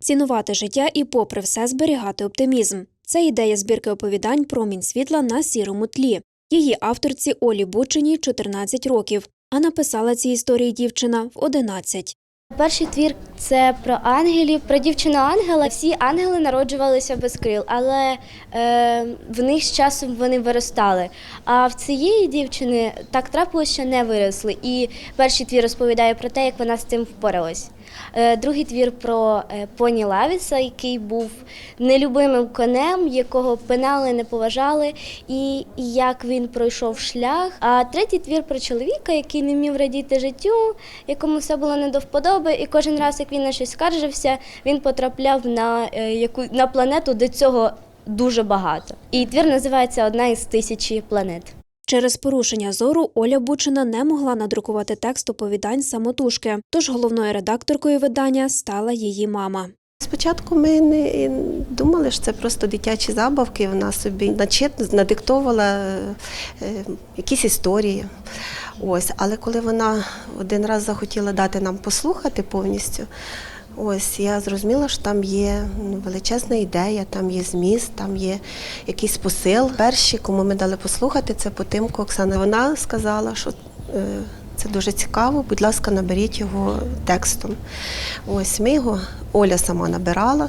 цінувати життя і, попри все, зберігати оптимізм. Це ідея збірки оповідань Промінь світла на сірому тлі. Її авторці Олі бучені 14 років, а написала ці історії дівчина в 11. Перший твір це про ангелів, про дівчину ангела. Всі ангели народжувалися без крил, але е, в них з часом вони виростали. А в цієї дівчини так трапилося, що не виросли. І перший твір розповідає про те, як вона з цим впоралась. Е, другий твір про е, поні Лавіса, який був нелюбимим конем, якого пинали, не поважали, і, як він пройшов шлях. А третій твір про чоловіка, який не вмів радіти життю, якому все було не до вподоби, і кожен раз, як він на щось скаржився, він потрапляв на, е, яку, на планету, де цього дуже багато. І твір називається Одна із тисячі планет. Через порушення зору Оля Бучина не могла надрукувати текст оповідань самотужки, тож головною редакторкою видання стала її мама. Спочатку ми не думали, що це просто дитячі забавки. Вона собі начит надиктовувала е, е, якісь історії. Ось, але коли вона один раз захотіла дати нам послухати повністю, ось я зрозуміла, що там є ну, величезна ідея, там є зміст, там є якийсь посил. Перші, кому ми дали послухати, це Потимко Оксана. Вона сказала, що е, це дуже цікаво. Будь ласка, наберіть його текстом. Ось ми його Оля сама набирала,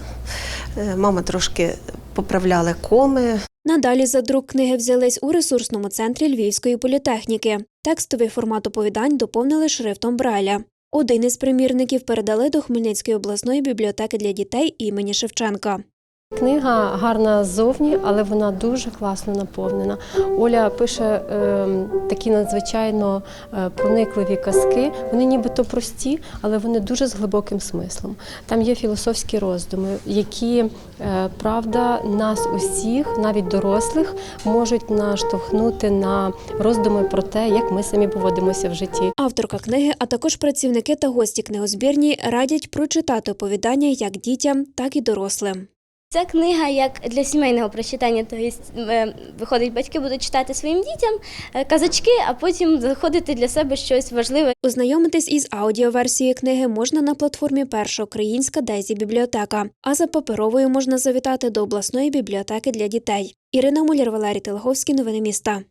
е, мама трошки поправляла коми. Надалі за друк книги взялись у ресурсному центрі Львівської політехніки. Текстовий формат оповідань доповнили шрифтом Брайля. Один із примірників передали до Хмельницької обласної бібліотеки для дітей імені Шевченка. Книга гарна ззовні, але вона дуже класно наповнена. Оля пише е, такі надзвичайно е, проникливі казки. Вони нібито прості, але вони дуже з глибоким смислом. Там є філософські роздуми, які е, правда нас усіх, навіть дорослих, можуть наштовхнути на роздуми про те, як ми самі поводимося в житті. Авторка книги, а також працівники та гості книгозбірні радять прочитати оповідання як дітям, так і дорослим. Це книга як для сімейного прочитання. Тобто, е, виходить, батьки будуть читати своїм дітям е, казочки, а потім заходити для себе щось важливе. Ознайомитись із аудіоверсією книги можна на платформі Перша українська Дезі бібліотека, а за паперовою можна завітати до обласної бібліотеки для дітей. Ірина Муляр, Валерій Телеговський. Новини міста.